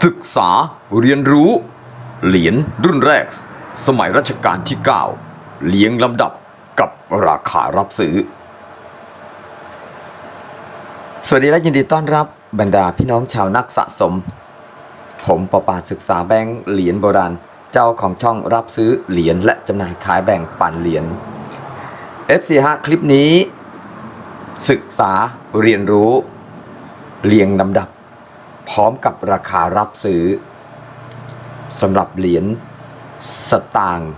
ศึกษาเรียนรู้ เหรียญรุ่นแรก สมัยรัชกาลที่ 9 เลี้ยงลำดับกับราคารับซื้อ สวัสดีและยินดีต้อนรับบรรดาพี่น้องชาวนักสะสม ผมประปาศึกษาแบงค์เหรียญโบราณ เจ้าของช่องรับซื้อเหรียญและจำหน่ายขายแบ่งปันเหรียญ FC5 คลิปนี้ ศึกษาเรียนรู้เรียงลำดับ พร้อมกับราคารับซื้อสำหรับเหรียญสตางค์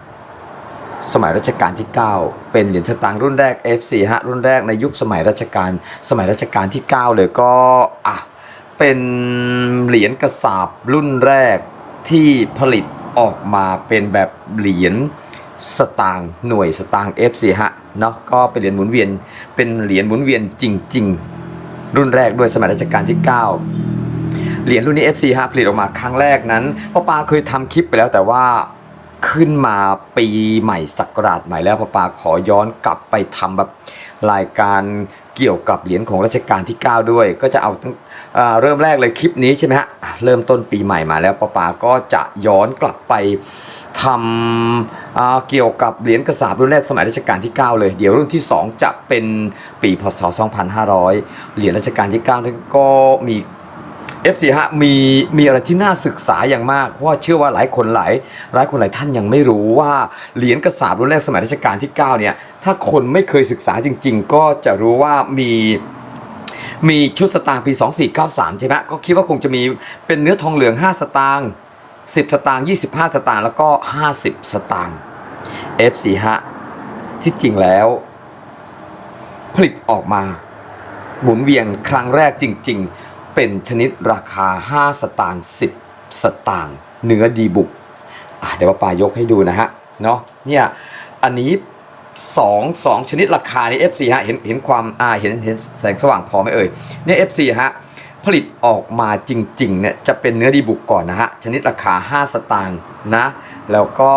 สมัยรัชกาลที่ 9 เป็นเหรียญสตางค์รุ่นแรก F4 ฮะรุ่นแรกในยุคสมัยรัชกาลสมัยรัชกาลที่ 9 เลยก็อะเป็นเหรียญกระสาบรุ่นแรกที่ผลิตออกมาเป็นแบบเหรียญสตางค์หน่วยสตางค์ F4 ฮะเนาะก็เป็นเหรียญหมุนเวียนเป็นเหรียญหมุนเวียนจริง ๆ รุ่นแรกด้วยสมัยรัชกาลที่ 9 เหรียญรุ่นนี้ FC ฮะผลิตออกมาครั้งแรกนั้นพ่อปาเคยทำคลิปไปแล้วแต่ว่าขึ้นมาปีใหม่ศักราชใหม่แล้วพ่อปาขอย้อนกลับไปทำแบบรายการเกี่ยวกับเหรียญของรัชกาลที่ 9 ด้วย ก็จะเอาตั้งเริ่มแรกเลยคลิปนี้ใช่ไหมฮะเริ่มต้นปีใหม่มาแล้วพ่อปาก็จะย้อนกลับไปทำเกี่ยวกับเหรียญกระสาบรุ่นแรกสมัยรัชกาลที่ 9 เลย เดี๋ยวรุ่นที่ 2 จะเป็นปีพศ 2500 เหรียญรัชกาลที่9นั้นก็มี F4 ฮะมีมีอะไรที่น่าศึกษาอย่างมาก เพราะว่าเชื่อว่าหลายคนหลายหลายคนหลายท่านยังไม่รู้ว่าเหรียญกระสาบรุ่นแรกสมัยรัชกาลที่ 9 เนี่ย ถ้าคนไม่เคยศึกษาจริง ๆ ก็จะรู้ว่ามีมีชุดสตางค์ปี 2493 ใช่ไหมก็คิดว่าคงจะมีเป็นเนื้อทองเหลือง 5 สตางค์10 สตางค์25 สตางค์แล้วก็ 50 สตางค์ F4 ฮะที่จริงแล้ว ผลิตออกมา หมุนเวียนครั้งแรกจริง ๆ เป็นชนิดราคา 5 สตางค์10 สตางค์เนื้อดีบุกเดี๋ยวป้ายกให้ดูนะฮะเนาะเนี่ยอันนี้สองสองชนิดราคานี้ F4 ฮะเห็นเห็นความอ่าเห็นเห็นแสงสว่างพอไหมเอ่ยเนี่ย F4 ฮะผลิตออกมาจริงๆเนี่ยจะเป็นเนื้อดีบุกก่อนนะฮะชนิดราคา 5 สตางค์นะแล้วก็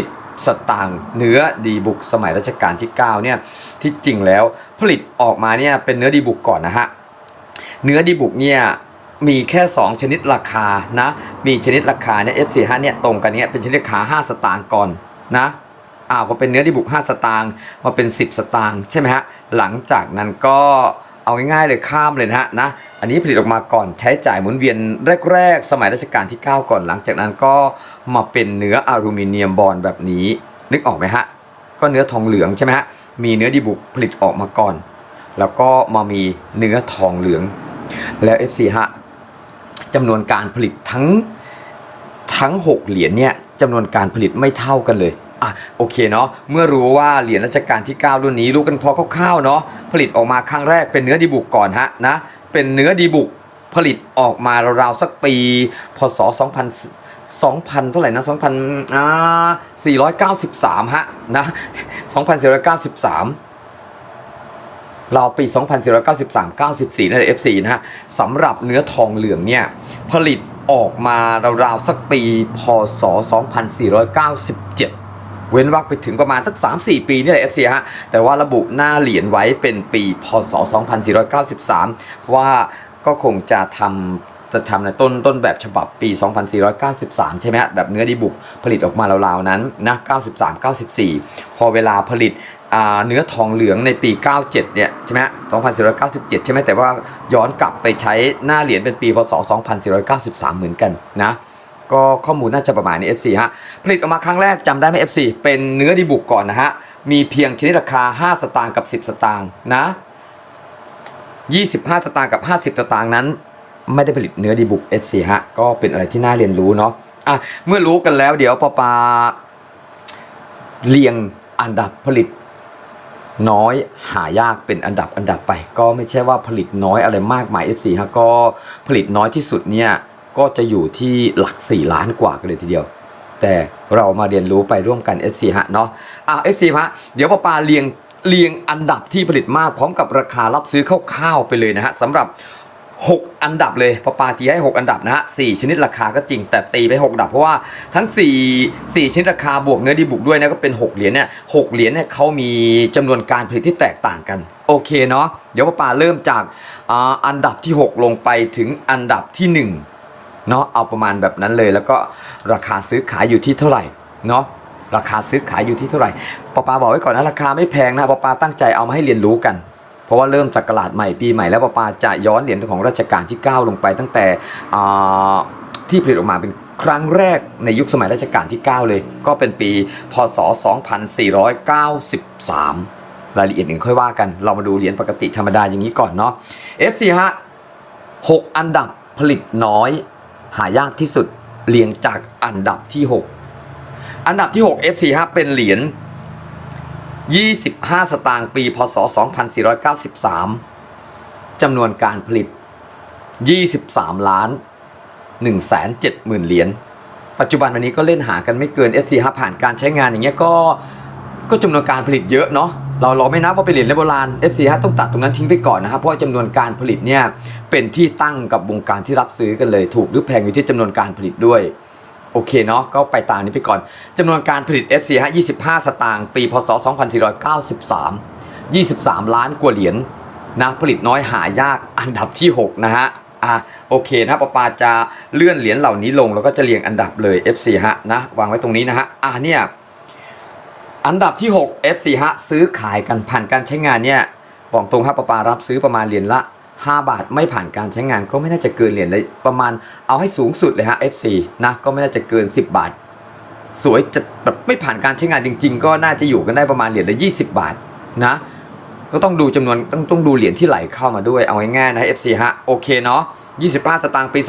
10 สตางค์เนื้อดีบุกสมัยรัชกาลที่ 9 เนี่ยที่จริงแล้วผลิตออกมาเนี่ยเป็นเนื้อดีบุกก่อนนะฮะ เนื้อดีบุกเนี่ยมีแค่ 2 ชนิดราคานะ มีชนิดราคาเนี่ย F45 เนี่ยตรงกันเนี่ยเป็นชนิดราคา5สตางค์ก่อนนะอ่าพอเป็นเนื้อดีบุก 5 สตางค์มาเป็น 10 สตางค์ใช่ไหมฮะหลังจากนั้นก็เอาง่ายๆเลยข้ามเลยนะฮะนะอันนี้ผลิตออกมาก่อนใช้จ่ายหมุนเวียนแรก ๆ สมัยรัชกาลที่ 9 ก่อนหลังจากนั้นก็มาเป็นเนื้ออลูมิเนียมบอลแบบนี้ นึกออกไหมฮะก็เนื้อทองเหลืองใช่ไหมฮะมีเนื้อดีบุกผลิตออกมาก่อน แล้วก็มามีเนื้อทองเหลือง แล้ว FC ฮะจำนวนการผลิตทั้งทั้ง 6 เหรียญเนี่ยจำนวนการผลิตไม่เท่ากันเลยอะโอเคเนาะเมื่อรู้ว่าเหรียญรัชกาลที่ 9 รุ่นนี้รู้กันพอคร่าวๆเนาะผลิตออกมาครั้งแรกเป็นเนื้อดีบุกก่อนฮะนะเป็นเนื้อดีบุกผลิตออกมาราวๆสักปี พศ 2000 2,000 เท่าไหร่นะ2,000อ่า493 ฮะนะ 2,493เราวปี 2493 94 นั่นแหละ F4 นะฮะสำหรับเนื้อทองเหลืองเนี่ย ผลิตออกมาราวๆสักปี พศ 2497เว้นวรรคไปถึงประมาณสัก 3-4 ปีนี่แหละ F4 ฮะ แต่ว่าระบุหน้าเหรียญไว้เป็นปี พศ 2493 ว่าก็คงจะทำจะทำในต้นต้นแบบฉบับปี 2493 ใช่ไหมฮะแบบเนื้อดีบุกผลิตออกมาราวๆนั้นนะ 93 94 พอเวลาผลิตเนื้อทองเหลืองในปี 97 เนี่ย ใช่ไหม2497 ใช่ไหมแต่ว่าย้อนกลับไปใช้หน้าเหรียญเป็นปีพศ 2493 เหมือนกันนะก็ข้อมูลน่าจะประมาณนี้ FC ฮะ ผลิตออกมาครั้งแรกจำได้ไหม FC เป็นเนื้อดีบุกก่อนนะฮะ มีเพียงชนิดราคา 5 สตางค์กับ 10 สตางค์นะ 25 สตางค์กับ 50 สตางค์นั้น ไม่ได้ผลิตเนื้อดีบุก FC ฮะ ก็เป็นอะไรที่น่าเรียนรู้เนาะอะเมื่อรู้กันแล้วเดี๋ยวปอปาเรียงอันดับผลิต น้อยหายากเป็นอันดับอันดับไป ก็ไม่ใช่ว่าผลิตน้อยอะไรมากมาย F4 ฮะก็ผลิตน้อยที่สุดเนี่ยก็จะอยู่ที่หลัก 4 ล้านกว่ากันเลยทีเดียว แต่เรามาเรียนรู้ไปร่วมกัน F4 ฮะเนาะอะ F4 ฮะเดี๋ยวปาปาเรียงเรียงอันดับที่ผลิตมากพร้อมกับราคารับซื้อคร่าวๆไปเลยนะฮะสำหรับ 6 อันดับเลยปาปาตีให้ 6 อันดับนะฮะ4ชนิดราคาก็จริงแต่ตีไป 6 อันดับเพราะว่าทั้ง 4 4 ชนิดราคาบวกเนื้อดีบุกด้วยนะก็เป็น 6 เหรียญเนี่ย6เหรียญเนี่ยเขามีจำนวนการผลิตที่แตกต่างกัน โอเคเนาะเดี๋ยวปาปาเริ่มจากอ,อันดับที่ 6 ลงไปถึงอันดับที่ 1 เนาะเอาประมาณแบบนั้นเลย แล้วก็ราคาซื้อขายอยู่ที่เท่าไหร่เนาะราคาซื้อขายอยู่ที่เท่าไหร่ปอปาบอกไว้ก่อนนะราคาไม่แพงนะปอปาตั้งใจเอามาให้เรียนรู้กัน เพราะว่าเริ่มสักราชใหม่ปีใหม่แล้วปปาจะย้อนเหรียญของรัชกาลที่ 9 ลงไปตั้งแต่ที่ผลิตออกมาเป็นครั้งแรกในยุคสมัยรัชกาลที่ 9 เลย ก็เป็นปี พศ 2493 รายละเอียดอื่นค่อยว่ากัน เรามาดูเหรียญปกติธรรมดาอย่างนี้ก่อนเนาะ FC ฮะ6อันดับผลิตน้อย หายากที่สุดเรียงจากอันดับที่ 6 อันดับที่ 6 FC ฮะเป็นเหรียญ 25 สตางค์ปี พศ 2493 จำนวนการผลิต 23 ล้าน1แสน7หมื่นเหรียญ ปัจจุบันวันนี้ก็เล่นหากันไม่เกิน FC ฮะผ่านการใช้งานอย่างเงี้ยก็ก็จำนวนการผลิตเยอะเนาะเราเราไม่นับว่าเป็นเหรียญโบราณ FC ฮะต้องตัดตรงนั้นทิ้งไปก่อนนะครับ เพราะจำนวนการผลิตเนี่ยเป็นที่ตั้งกับวงการที่รับซื้อกันเลย ถูกหรือแพงอยู่ที่จำนวนการผลิตด้วย โอเคเนาะก็ไปตามนี้ไปก่อนจำนวนการผลิต FC ฮะ25 สตางค์ปี พศ 2493 23 ล้านกว่าเหรียญนะผลิตน้อยหายากอันดับที่ 6 นะฮะอะโอเคนะปอปาจะเลื่อนเหรียญเหล่านี้ลง แล้วก็จะเรียงอันดับเลย FC ฮะนะวางไว้ตรงนี้นะฮะอะเนี่ยอันดับที่ 6 FC ฮะซื้อขายกันผ่านการใช้งานเนี่ยบอกตรงครับปะปารับซื้อประมาณเหรียญละ 5 บาทไม่ผ่านการใช้งานก็ไม่น่าจะเกินเหรียญเลยประมาณเอาให้สูงสุดเลยฮะ FC นะก็ไม่น่าจะเกิน 10 บาท สวยจะแบบไม่ผ่านการใช้งานจริง ๆ ก็น่าจะอยู่กันได้ประมาณเหรียญละ20 บาทนะก็ต้องดูจำนวนต้องต้องดูเหรียญที่ไหลเข้ามาด้วยเอาง่ายๆนะ FC ฮะโอเคเนาะ25 สตางค์ปี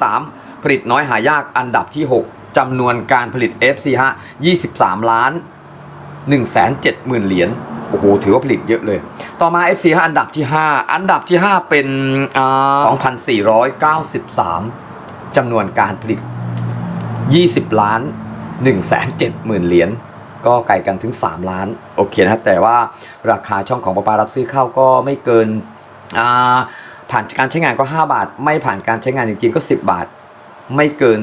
2493 ผลิตน้อยหายากอันดับที่ 6จำนวนการผลิต FC ฮะ23 ล้าน1 7 0 0 0 0 เหรียญ โอ้โหถือว่าผลิตเยอะเลย ต่อมา FC ฮะอันดับที่ 5 อันดับที่ 5 เป็น2,493จำนวนการผลิต 20 ล้าน 1 7 0 0 0 0 เหรียญก็ไกลกันถึง 3 ล้าน โอเคนะแต่ว่าราคาช่องของปปารับซื้อเข้าก็ไม่เกินผ่านการใช้งานก็ 5 บาท ไม่ผ่านการใช้งานจริงๆก็ 10 บาท ไม่เกิน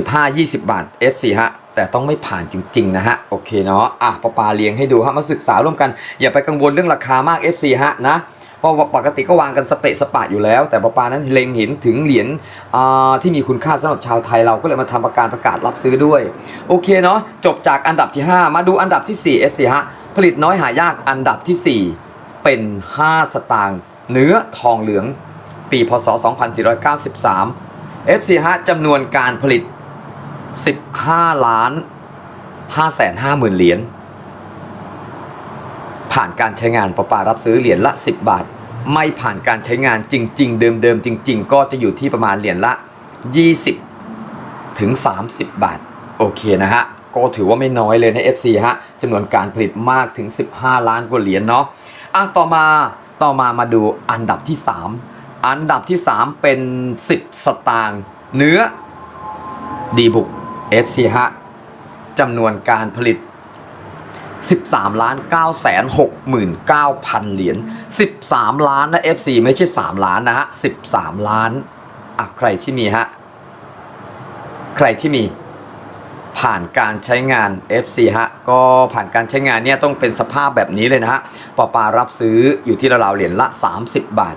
15-20 บาท F4 ฮะ แต่ต้องไม่ผ่านจริง ๆ นะฮะ โอเคเนาะอะปอปาเลี้ยงให้ดูฮะมาศึกษาร่วมกัน อย่าไปกังวลเรื่องราคามาก F4 ฮะนะเพราะปกติก็วางกันสเปะสปะอยู่แล้ว แต่ปอปานั้นเล็งเห็นถึงเหรียญอ่าที่มีคุณค่าสำหรับชาวไทยเราก็เลยมาทำประกาศประกาศรับซื้อด้วย โอเคเนาะจบจากอันดับที่ 5 มาดูอันดับที่ 4 F4 ฮะผลิตน้อยหายากอันดับที่ 4 เป็น 5 สตางค์เนื้อทองเหลือง ปีพศ 2493 FC ฮะจำนวนการผลิต 15ล้าน5แสน5หมื่นเหรียญผ่านการใช้งานประปารับซื้อเหรียญละ 10 บาท ไม่ผ่านการใช้งานจริง ๆ เดิมๆจริง ๆ ก็จะอยู่ที่ประมาณเหรียญละ 20 ถึง 30 บาท โอเคนะฮะ ก็ถือว่าไม่น้อยเลยใน FC ฮะจำนวนการผลิตมากถึง 15 ล้านกว่าเหรียญเนาะอะต่อมาต่อมามาดูอันดับที่ 3 อันดับที่ 3 เป็น 10 สตางค์เนื้อดีบุก FC ฮะจำนวนการผลิต 13ล้าน9 69,000 เหรียญ 13 ล้านนะ FC ไม่ใช่ 3 ล้านนะฮะ 13 ล้านอะใครที่มีฮะ ใครที่มีผ่านการใช้งาน FC ฮะ ก็ผ่านการใช้งานเนี่ยต้องเป็นสภาพแบบนี้เลยนะฮะปอปารับซื้ออยู่ที่ราวๆเหรียญละ 30 บาท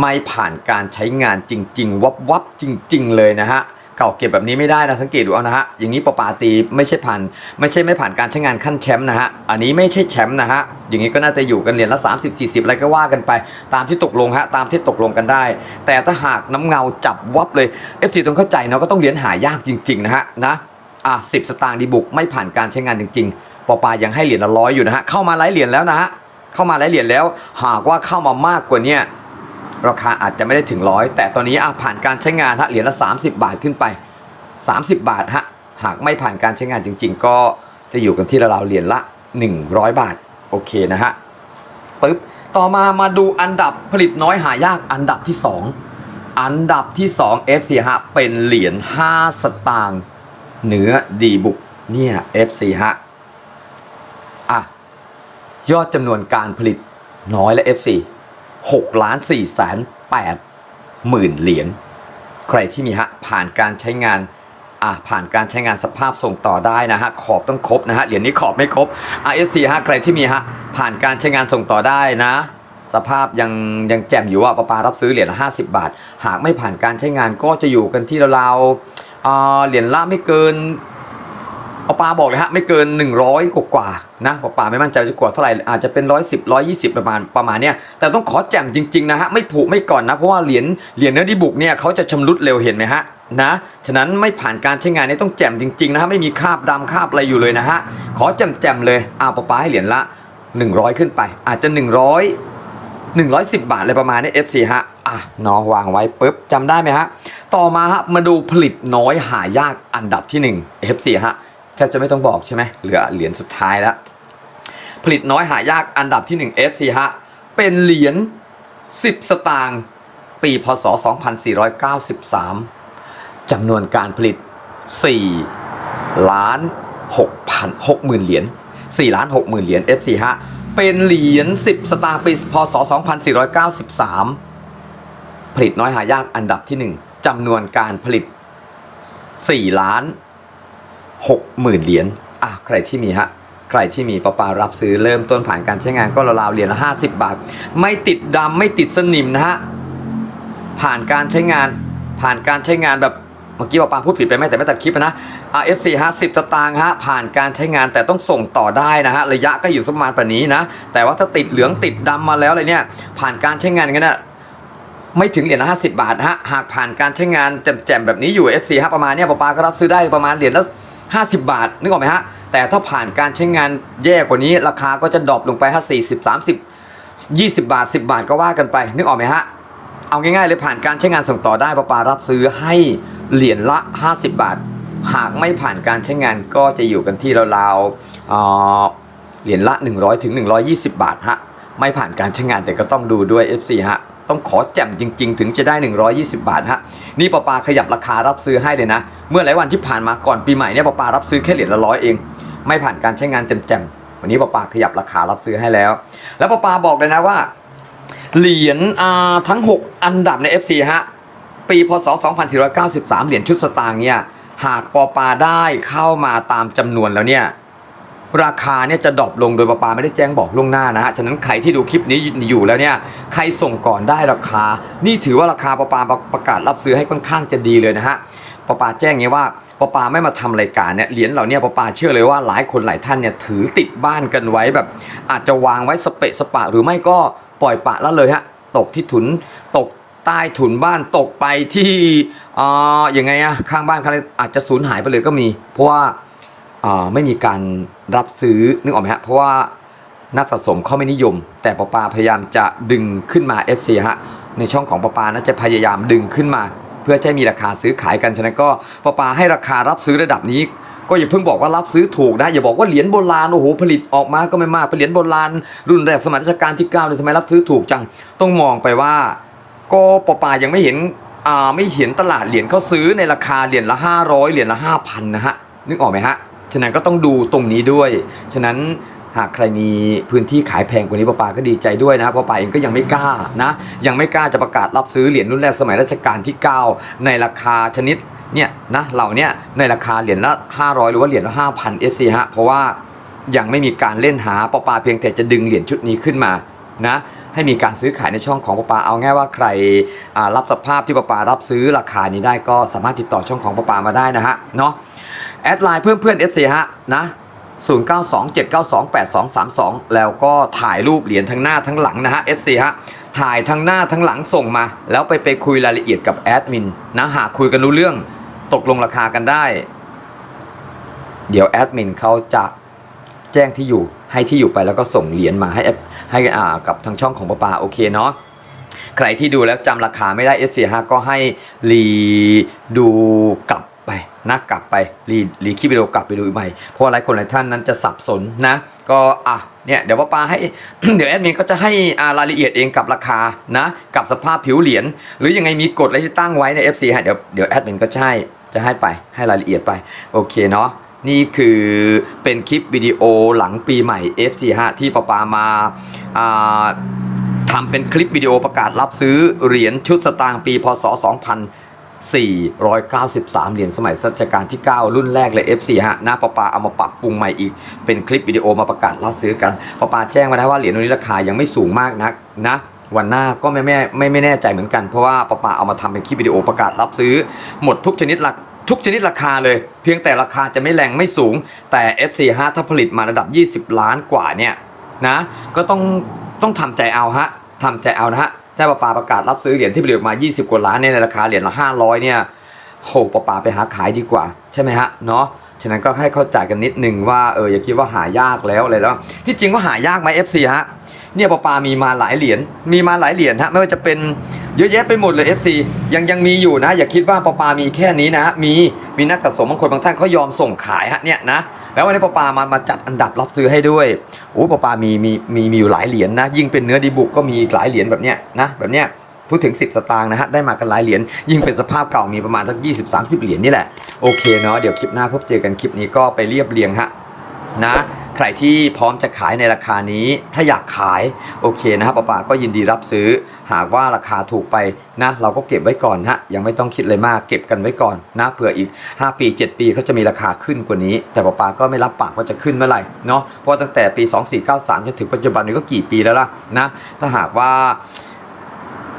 ไม่ผ่านการใช้งานจริง ๆ วับวับๆจริง ๆ เลยนะฮะ เก่าเก็บแบบนี้ไม่ได้นะสังเกตดูเอานะฮะอย่างนี้ปอปาตีไม่ใช่ผ่านไม่ใช่ไม่ผ่านการใช้งานขั้นแชมป์นะฮะอันนี้ไม่ใช่แชมป์นะฮะอย่างนี้ก็น่าจะอยู่กันเหรียญละ 30 40 อะไรก็ว่ากันไป ตามที่ตกลงฮะตามที่ตกลงกันได้ แต่ถ้าหากน้ำเงาจับวับเลย FC ต้องเข้าใจเนาะก็ต้องเหรียญหายากจริงๆนะฮะนะอะสิบสตางค์ดีบุกไม่ผ่านการใช้งานจริงๆปอปายังให้เหรียญละร้อยอยู่นะฮะเข้ามาหลายเหรียญแล้วนะฮะเข้ามาหลายเหรียญแล้ว หากว่าเข้ามามากกว่าเนี้ ราคาอาจจะไม่ได้ถึงร้อยแต่ตอนนี้ผ่านการใช้งานฮะเหรียญละ 30 บาทขึ้นไป 30 บาทฮะหากไม่ผ่านการใช้งานจริง ๆ ก็จะอยู่กันที่ราวเหรียญละ 100 บาทโอเคนะฮะปึ๊บต่อมามาดูอันดับผลิตน้อยหายากอันดับที่ 2 อันดับที่ 2 FC ฮะเป็นเหรียญ5สตางค์เนื้อดีบุกเนี่ย FC ฮะอะยอดจำนวนการผลิตน้อยและ FC 6ล้าน4แสน8หมื่นเหรียญใครที่มีฮะผ่านการใช้งานอะผ่านการใช้งานสภาพส่งต่อได้นะฮะขอบต้องครบนะฮะเหรียญนี้ขอบไม่ครบ RFC ฮะใครที่มีฮะผ่านการใช้งานส่งต่อได้นะสภาพยังยังแจ่มอยู่ว่าประปารับซื้อเหรียญละห้าสิบาท หากไม่ผ่านการใช้งานก็จะอยู่กันที่ราวๆอ่าเหรียญละไม่เกิน ประปาบอกเลยฮะไม่เกิน 100 กว่ากว่าๆนะประปาไม่มั่นใจจะกว่าเท่าไหร่อาจจะเป็นร้อยสิบร้อยยี่สิบประมาณประมาณเนี้ยแต่ต้องขอแจ่มจริงๆนะฮะไม่ผุไม่ก่อนนะเพราะว่าเหรียญเหรียญเนื้อดีบุกเนี่ยเขาจะชำรุดเร็วเห็นไหมฮะนะฉะนั้นไม่ผ่านการใช้งานเนี่ยต้องแจ่มจริงๆนะฮะไม่มีคราบดำคราบอะไรอยู่เลยนะฮะขอแจ่มๆเลยเอาประปาให้เหรียญละ 100 ขึ้นไป อาจจะ 100 110 บาทอะไรประมาณนี้ FC ฮะอะน้องวางไว้ปุ๊บจำได้ไหมฮะต่อมาฮะมาดูผลิตน้อยหายากอันดับที่ 1 FC ฮะ แทบจะไม่ต้องบอกใช่ไหมเหลือเหรียญสุดท้ายแล้ว ผลิตน้อยหายากอันดับที่ 1 FC ฮะ เป็นเหรียญ 10 สตางค์ปีพศ 2493 จำนวนการผลิต 4 ล้าน6พัน6หมื่นเหรียญ4ล้าน6หมื่นเหรียญ F4 ฮะ เป็นเหรียญ 10 สตางค์ปีพศ 2493 ผลิตน้อยหายากอันดับที่ 1จำนวนการผลิต4ล้าน 6หมื่นเหรียญอะใครที่มีฮะใครที่มีประปารับซื้อเริ่มต้นผ่านการใช้งานก็ราวๆเหรียญละ50 บาท ไม่ติดดำไม่ติดสนิมนะฮะผ่านการใช้งานผ่านการใช้งานแบบเมื่อกี้ปาปาพูดผิดไปไหมแต่ไม่ตัดคลิปนะ RF4 ฮะ10สตางค์ฮะผ่านการใช้งานแต่ต้องส่งต่อได้นะฮะระยะก็อยู่สักประมาณแบบนี้นะ แต่ว่าถ้าติดเหลืองติดดำมาแล้วอะไรเนี่ย ผ่านการใช้งานกันนะไม่ถึงเหรียญละ50บาทฮะหากผ่านการใช้งานแจ่มๆแบบนี้อยู่ F4 ฮะประมาณเนี้ยปาปาก็รับซื้อได้ประมาณเหรียญละ 50 บาทนึกออกไหมฮะแต่ถ้าผ่านการใช้งานแย่กว่านี้ ราคาก็จะดรอปลงไปฮะ40 30 20 บาท 10 บาทก็ว่ากันไป นึกออกไหมฮะเอาง่ายๆเลยผ่านการใช้งานส่งต่อได้ปาปารับซื้อให้เหรียญละ 50 บาท หากไม่ผ่านการใช้งานก็จะอยู่กันที่ราวๆเหรียญละ 100ถึง120 บาทฮะไม่ผ่านการใช้งานแต่ก็ต้องดูด้วย FC ฮะต้องขอแจ่มจริง ๆ ถึงจะได้ 120 บาทฮะนี่ปาปาขยับราคารับซื้อให้เลยนะ มื่อหลายวันที่ผ่านมาก่อนปีใหม่เนี่ยปาปารับซื้อแค่เหรียญละร้อยเอง ไม่ผ่านการใช้งานแจ่มๆวันนี้ปาปาขยับราคารับซื้อให้แล้ว แล้วปาปาบอกเลยนะว่า เหรียญทั้ง 6 อันดับใน FC ฮะปีพศ 2493 เหรียญชุดสตางค์เนี่ยหากปอปาได้เข้ามาตามจำนวนแล้วเนี่ยราคาเนี่ยจะดรอปลงโดยปอปาไม่ได้แจ้งบอกล่วงหน้านะฮะฉะนั้นใครที่ดูคลิปนี้อยู่แล้วเนี่ยใครส่งก่อนได้ราคา นี่ถือว่าราคาปอปาประกาศรับซื้อให้ค่อนข้างจะดีเลยนะฮะ ปปาแจ้งอย่างว่าปปาไม่มาทำรายการเนี่ยเหรียญเหล่าเนี้ปปาเชื่อเลยว่าหลายคนหลายท่านเนี่ยถือติดบ้านกันไว้แบบ อาจจะวางไว้สเปะสปะหรือไม่ก็ปล่อยปะละเลยฮะตกที่ถุนตกใต้ถุนบ้านตกไปที่อ่ายังไงอะข้างบ้านเขาอาจจะสูญหายไปเลยก็มี เพราะว่าอ่าไม่มีการรับซื้อนึกออกไหมฮะเพราะว่านักสะสมเขาไม่นิยม แต่ปปาพยายามจะดึงขึ้นมา FC ฮะในช่องของปปาน่าจะพยายามดึงขึ้นมา เพื่อจะให้มีราคาซื้อขายกันฉะนั้นก็ปปาให้ราคารับซื้อระดับนี้ ก็อย่าเพิ่งบอกว่ารับซื้อถูกนะอย่าบอกว่าเหรียญโบราณโอ้โหผลิตออกมาก็ไม่มากเป็นเหรียญโบราณรุ่นแรกสมัยรัชกาลที่9เนี่ยทำไมรับซื้อถูกจังต้องมองไปว่า ก็ปปายังไม่เห็นอ่าไม่เห็นตลาดเหรียญเขาซื้อในราคาเหรียญละ 500เหรียญละ5,000นะฮะนึกออกไหมฮะฉะนั้นก็ต้องดูตรงนี้ด้วย ฉะนั้น หากใครมีพื้นที่ขายแพงกว่านี้ปอปาก็ดีใจด้วยนะปอปาเองก็ยังไม่กล้านะ ยังไม่กล้าจะประกาศรับซื้อเหรียญรุ่นแรกสมัยรัชกาลที่ 9 ในราคาชนิดเนี่ยนะเหล่านี้ในราคาเหรียญละ 500 หรือว่าเหรียญละ 5,000 FC ฮะเพราะว่ายังไม่มีการเล่นหาปอปาเพียงแต่จะดึงเหรียญชุดนี้ขึ้นมานะให้มีการซื้อขายในช่องของปอปาเอาง่ายว่าใครรับสภาพที่ปอปารับซื้อราคานี้ได้ก็สามารถติดต่อช่องของปอปามาได้นะฮะเนาะแอดไลน์เพื่อนเพื่อน FC ฮะนะ 0927928232 แล้วก็ถ่ายรูปเหรียญทั้งหน้าทั้งหลังนะฮะ FC ฮะถ่ายทั้งหน้าทั้งหลังส่งมา แล้วไปไปคุยรายละเอียดกับแอดมินนะหากคุยกันรู้เรื่องตกลงราคากันได้ เดี๋ยวแอดมินเขาจะแจ้งที่อยู่ให้ที่อยู่ไปแล้วก็ส่งเหรียญมาให้ให้อ่ากับทางช่องของปาปาโอเคเนาะใครที่ดูแล้วจำราคาไม่ได้ F45 ก็ให้รีดูกลับ นะกลับไปรีรีคลิปวิดีโอกลับไปดูใหม่เพราะหลายคนหลายท่านนั้นจะสับสนนะ ก็อะเนี่ยเดี๋ยวป้าปาให้เดี๋ยวแอดมินก็จะให้อารายละเอียดเองกับราคานะกับสภาพผิวเหรียญหรือยังไงมีกฎอะไรที่ตั้งไว้ใน FC ฮะเดี๋ยวเดี๋ยวแอดมินก็จะให้จะให้ไปให้รายละเอียดไปโอเคเนาะนี่คือเป็นคลิปวิดีโอหลังปีใหม่ F4 ฮะที่ป้าปามาอ่าทำเป็นคลิปวิดีโอประกาศรับซื้อเหรียญชุดสตางค์ปีพศ 493 เหรียญสมัยรัชกาลที่ 9 รุ่นแรกเลย F4 ฮะนะปะปาเอามาปรับปรุงใหม่อีก เป็นคลิปวิดีโอมาประกาศรับซื้อกันปะปาแจ้งมานะว่าเหรียญรุ่นนี้ราคายังไม่สูงมากนักนะวันหน้าก็ไม่แม่ไม่ไม่แน่ใจเหมือนกันเพราะว่าปะปาเอามาทำเป็นคลิปวิดีโอประกาศรับซื้อ หมดทุกชนิดหลักทุกชนิดราคาเลย เพียงแต่ราคาจะไม่แรงไม่สูง แต่ F45 ถ้าผลิตมาระดับ 20 ล้านกว่าเนี่ยนะก็ต้องต้องทำใจเอาฮะทำใจเอานะฮะ เจ้าปะปาประกาศรับซื้อเหรียญที่ผลิตออกมา 20 กว่าล้านเนี่ยในราคาเหรียญละ 500 เนี่ยโหปะปาไปหาขายดีกว่า ใช่ไหมฮะเนาะฉะนั้นก็ให้เข้าใจกันนิดนึงว่าเอออย่าคิดว่าหายากแล้วอะไรแล้ว ที่จริงว่าหายากไหม FC ฮะเนี่ยปอปามีมาหลายเหรียญ มีมาหลายเหรียญฮะ ไม่ว่าจะเป็นเยอะแยะไปหมดเลย FC ยังยังมีอยู่นะ อย่าคิดว่าปอปามีแค่นี้นะ มี มีนักสะสมบางคนบางท่านเขายอมส่งขายฮะเนี่ยนะ แล้ววันนี้ปอปามามาจัดอันดับรับซื้อให้ด้วยโอ้ปอปามีมีมีมีอยู่หลายเหรียญนะยิ่งเป็นเนื้อดีบุกก็มีอีกหลายเหรียญแบบเนี้ยนะแบบเนี้ยพูดถึง 10 สตางค์นะฮะได้มากันหลายเหรียญยิ่งเป็นสภาพเก่ามีประมาณสัก 20 30 เหรียญนี่แหละโอเคเนาะเดี๋ยวคลิปหน้าพบเจอกันคลิปนี้ก็ไปเรียบเรียงฮะนะ ใครที่พร้อมจะขายในราคานี้ถ้าอยากขายโอเคนะครับป้าป๋าก็ยินดีรับซื้อ หากว่าราคาถูกไปนะเราก็เก็บไว้ก่อนฮะยังไม่ต้องคิดเลยมากเก็บกันไว้ก่อนนะเผื่ออีก 5 ปี 7 ปีเขาจะมีราคาขึ้นกว่านี้ แต่ป้าป๋าก็ไม่รับปากว่าจะขึ้นเมื่อไหร่เนาะเพราะตั้งแต่ปี 2493จนถึงปัจจุบันนี้ก็กี่ปีแล้วล่ะนะถ้าหากว่า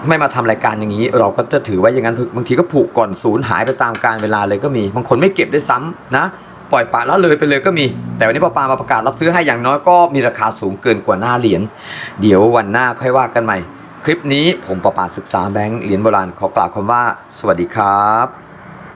ไม่มาทำรายการอย่างนี้ เราก็จะถือไว้อย่างนั้นบางทีก็ผูกก่อนศูนย์หายไปตามการเวลาเลยก็มีบางคนไม่เก็บด้วยซ้ำนะ ปล่อยปละละเลยไปเลยก็มี แต่วันนี้ปาปามาประกาศรับซื้อให้อย่างน้อยก็มีราคาสูงเกินกว่าหน้าเหรียญเดี๋ยววันหน้าค่อยว่ากันใหม่ คลิปนี้ผมประปาศึกษาแบงค์เหรียญโบราณขอกล่าวคำว่า สวัสดีครับ